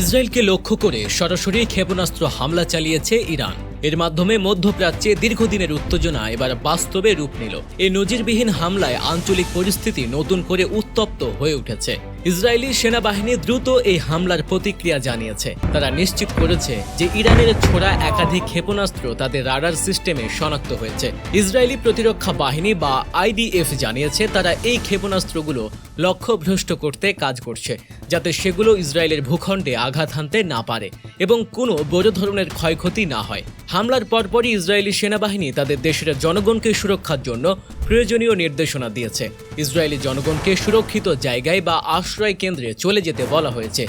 ইসরায়েলকে লক্ষ্য করে সরাসরি ক্ষেপণাস্ত্র হামলা চালিয়েছে ইরান। এর মাধ্যমে মধ্যপ্রাচ্যে দীর্ঘদিনের উত্তেজনা এবার বাস্তবে রূপ নিল। এই নজিরবিহীন হামলায় আঞ্চলিক পরিস্থিতি নতুন করে উত্তপ্ত হয়ে উঠেছে। ইসরায়েলি সেনাবাহিনী দ্রুত এই হামলার প্রতিক্রিয়া জানিয়েছে। তারা নিশ্চিত করেছে যে ইরানের ছোড়া একাধিক ক্ষেপণাস্ত্র তাদের রাডার সিস্টেমে শনাক্ত হয়েছে। ইসরায়েলি প্রতিরক্ষা বাহিনী বা আইডিএফ জানিয়েছে, তারা এই ক্ষেপণাস্ত্রগুলো লক্ষ্যভ্রষ্ট করতে কাজ করছে, যাতে সেগুলো ইসরায়েলের ভূখণ্ডে আঘাত হানতে না পারে এবং কোনো বড় ধরনের ক্ষয়ক্ষতি না হয়। হামলার পরপরই ইসরায়েলি সেনাবাহিনী তাদের দেশের জনগণকে সুরক্ষার জন্য প্রয়োজনীয় নির্দেশনা দিয়েছে। ইসরায়েলি জনগণকে সুরক্ষিত জায়গায় বা আশ্রয় কেন্দ্রে চলে যেতে বলা হয়েছে,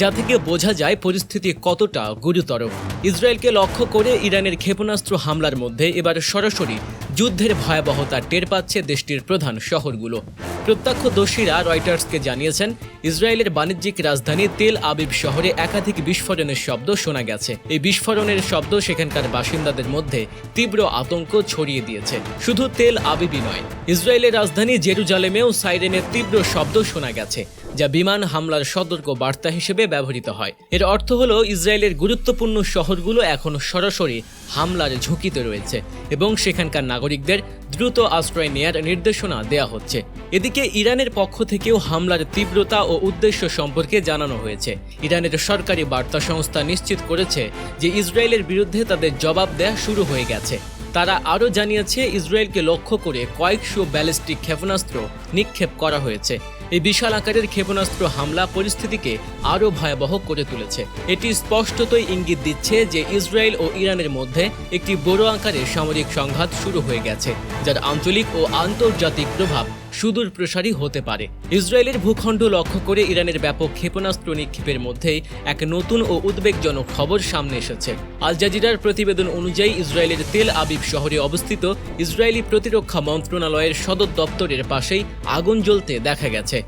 যা থেকে বোঝা যায় পরিস্থিতি কতটা গুরুতর। ইসরায়েলকে লক্ষ্য করে ইরানের ক্ষেপণাস্ত্র হামলার মধ্যে এবার সরাসরি যুদ্ধের ভয়াবহতা টের পাচ্ছে দেশটির প্রধান শহরগুলো। প্রত্যক্ষদর্শীরা রয়টার্সকে জানিয়েছেন, ইসরায়েলের বাণিজ্যিক রাজধানী তেল আবিব শহরে একাধিক বিস্ফোরণের শব্দ শোনা গেছে। এই বিস্ফোরণের শব্দ সেখানকার বাসিন্দাদের মধ্যে তীব্র আতঙ্ক ছড়িয়ে দিয়েছে। শুধু তেল আবিবই নয়, ইসরায়েলের রাজধানী জেরুজালেমেও সাইরেনের তীব্র শব্দ শোনা গেছে। যা বিমান হামলার সতর্ক বার্তা হিসেবে ব্যবহৃত হয়। এর অর্থ হলো, ইসরায়েলের গুরুত্বপূর্ণ শহরগুলো এখন সরাসরি হামলার ঝুঁকিতে রয়েছে এবং সেখানকার নাগরিকদের দ্রুত আশ্রয় নেয়ার নির্দেশনা দেয়া হচ্ছে। এদিকে ইরানের পক্ষ থেকেও হামলার তীব্রতা ও উদ্দেশ্য সম্পর্কে জানানো হয়েছে। ইরানের সরকারি বার্তা সংস্থা নিশ্চিত করেছে যে ইসরায়েলের বিরুদ্ধে তাদের জবাব দেয়া শুরু হয়ে গেছে। তারা আরও জানিয়েছে, ইসরায়েলকে লক্ষ্য করে কয়েকশো ব্যালিস্টিক ক্ষেপণাস্ত্র নিক্ষেপ করা হয়েছে। এই বিশাল আকারের ক্ষেপণাস্ত্র হামলা পরিস্থিতিকে আরও ভয়াবহ করে তুলেছে। এটি স্পষ্টতই ইঙ্গিত দিচ্ছে যে ইসরায়েল ও ইরানের মধ্যে একটি বড় আকারের সামরিক সংঘাত শুরু হয়ে গেছে, যার আঞ্চলিক ও আন্তর্জাতিক প্রভাব সুদূর প্রসারী হতে পারে। ইসরায়েলের ভূখণ্ড লক্ষ্য করে ইরানের ব্যাপক ক্ষেপণাস্ত্র নিক্ষেপের মধ্যেই এক নতুন ও উদ্বেগজনক খবর সামনে এসেছে। আল জাজিরার প্রতিবেদন অনুযায়ী ইসরায়েলের তেল আবিব শহরে অবস্থিত ইসরায়েলি প্রতিরক্ষা মন্ত্রণালয়ের সদর দপ্তরের পাশেই আগুন জ্বলতে দেখা গেছে।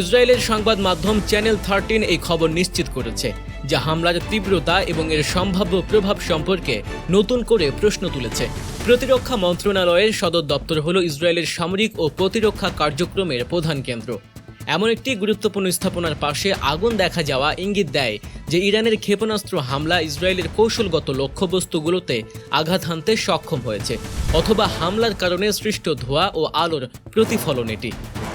ইসরায়েলের সংবাদ মাধ্যম চ্যানেল থার্টিন এই খবর নিশ্চিত করেছে, যা হামলার তীব্রতা এবং এর সম্ভাব্য প্রভাব সম্পর্কে নতুন করে প্রশ্ন তুলেছে। প্রতিরক্ষা মন্ত্রণালয়ের সদর দপ্তর হল ইসরায়েলের সামরিক ও প্রতিরক্ষা কার্যক্রমের প্রধান কেন্দ্র। এমন একটি গুরুত্বপূর্ণ স্থাপনার পাশে আগুন দেখা যাওয়া ইঙ্গিত দেয় যে ইরানের ক্ষেপণাস্ত্র হামলা ইসরায়েলের কৌশলগত লক্ষ্যবস্তুগুলোতে আঘাত হানতে সক্ষম হয়েছে, অথবা হামলার কারণে সৃষ্ট ধোঁয়া ও আলোর প্রতিফলন এটি।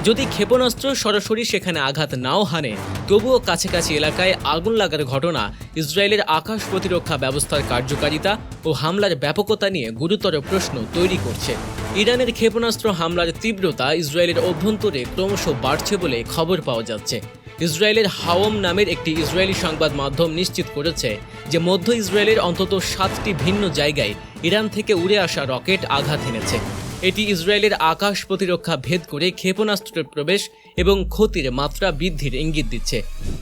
যদি ক্ষেপণাস্ত্র সরাসরি সেখানে আঘাত নাও হানে, তবুও কাছাকাছি এলাকায় আগুন লাগার ঘটনা, ইসরায়েলের আকাশ প্রতিরক্ষা ব্যবস্থার কার্যকারিতা ও হামলার ব্যাপকতা নিয়ে গুরুতর প্রশ্ন তৈরি করছে। ইরানের ক্ষেপণাস্ত্র হামলার তীব্রতা ইসরায়েলের অভ্যন্তরে ক্রমশ বাড়ছে বলে খবর পাওয়া যাচ্ছে। ইসরায়েলের হাওম নামের একটি ইসরায়েলি সংবাদ মাধ্যম নিশ্চিত করেছে যে মধ্য ইসরায়েলের অন্তত সাতটি ভিন্ন জায়গায় ইরান থেকে উড়ে আসা রকেট আঘাত এনেছে। এটি ইসরায়েলের আকাশ প্রতিরক্ষা ভেদ করে ক্ষেপণাস্ত্রের প্রবেশ এবং ক্ষতির মাত্রা বৃদ্ধির ইঙ্গিত দিচ্ছে।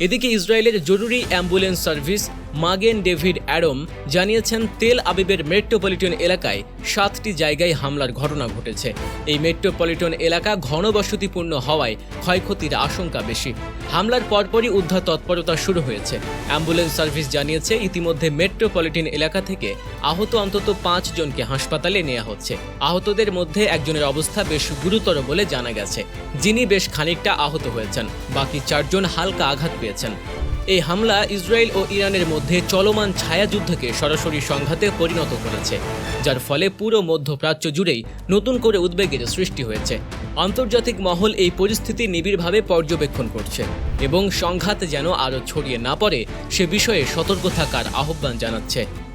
এদিকে ইসরায়েলের জরুরি ambulance service Magen David Adom জানিয়েছেন তেল আবিবের মেট্রোপলিটন এলাকায় সাতটি জায়গায় হামলার ঘটনা ঘটেছে। এই মেট্রোপলিটন এলাকা ঘনবসতিপূর্ণ হওয়ায় ক্ষয়ক্ষতির আশঙ্কা বেশি। হামলার পরপরই উদ্ধার তৎপরতা শুরু হয়েছে। অ্যাম্বুলেন্স সার্ভিস জানিয়েছে, ইতিমধ্যে মেট্রোপলিটন এলাকা থেকে আহত অন্তত পাঁচ জনকে হাসপাতালে নেওয়া হচ্ছে। আহতদের মধ্যে একজনের অবস্থা বেশ গুরুতর বলে জানা গেছে, যিনি বেশ খানিকটা আহত হয়েছেন। বাকি চারজন হালকা আঘাত পেয়েছেন। এই হামলা ইসরায়েল ও ইরানের মধ্যে চলমান ছায়াযুদ্ধকে সরাসরি সংঘাতে পরিণত করেছে, যার ফলে পুরো মধ্যপ্রাচ্য জুড়েই নতুন করে উদ্বেগের সৃষ্টি হয়েছে। আন্তর্জাতিক মহল এই পরিস্থিতি নিবিড়ভাবে পর্যবেক্ষণ করছে এবং সংঘাত যেন আরও ছড়িয়ে না পড়ে সে বিষয়ে সতর্ক থাকার আহ্বান জানাচ্ছে।